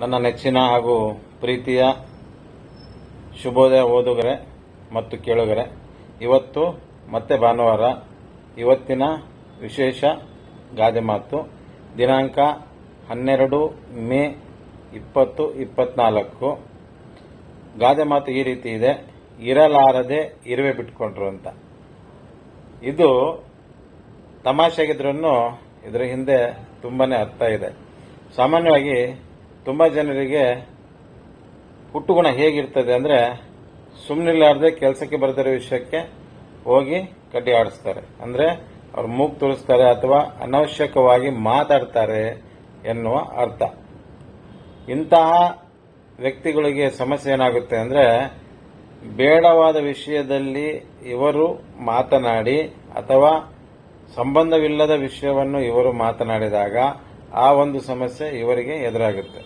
ನನ್ನ ನೆಚ್ಚಿನ ಹಾಗೂ ಪ್ರೀತಿಯ ಶುಭೋದಯ ಓದುಗರೆ ಮತ್ತು ಕೇಳುಗರೆ, ಇವತ್ತು ಮತ್ತೆ ಭಾನುವಾರ ಇವತ್ತಿನ ವಿಶೇಷ ಗಾದೆ ಮಾತು, ದಿನಾಂಕ ಹನ್ನೆರಡು ಮೇ ಇಪ್ಪತ್ತು ಇಪ್ಪತ್ನಾಲ್ಕು. ಗಾದೆ ಮಾತು ಈ ರೀತಿ ಇದೆ, ಇರಲಾರದೆ ಇರುವೆ ಬಿಟ್ಕೊಂಡ್ರು ಅಂತ. ಇದು ತಮಾಷೆಗಿದ್ರೂ ಇದರ ಹಿಂದೆ ತುಂಬಾ ಅರ್ಥ ಇದೆ. ಸಾಮಾನ್ಯವಾಗಿ ತುಂಬ ಜನರಿಗೆ ಹುಟ್ಟುಗುಣ ಹೇಗಿರ್ತದೆ ಅಂದರೆ ಸುಮ್ಮನಿಲ್ಲಾರ್ದೆ ಕೆಲಸಕ್ಕೆ ಬರೆದಿರೋ ವಿಷಯಕ್ಕೆ ಹೋಗಿ ಕಡ್ಡಿ ಆಡಿಸ್ತಾರೆ. ಅಂದರೆ ಅವ್ರು ಮೂಗು ತುಳಿಸ್ತಾರೆ ಅಥವಾ ಅನವಶ್ಯಕವಾಗಿ ಮಾತಾಡ್ತಾರೆ ಎನ್ನುವ ಅರ್ಥ. ಇಂತಹ ವ್ಯಕ್ತಿಗಳಿಗೆ ಸಮಸ್ಯೆ ಏನಾಗುತ್ತೆ ಅಂದರೆ ಬೇಡವಾದ ವಿಷಯದಲ್ಲಿ ಇವರು ಮಾತನಾಡಿ ಅಥವಾ ಸಂಬಂಧವಿಲ್ಲದ ವಿಷಯವನ್ನು ಇವರು ಮಾತನಾಡಿದಾಗ ಆ ಒಂದು ಸಮಸ್ಯೆ ಇವರಿಗೆ ಎದುರಾಗುತ್ತೆ.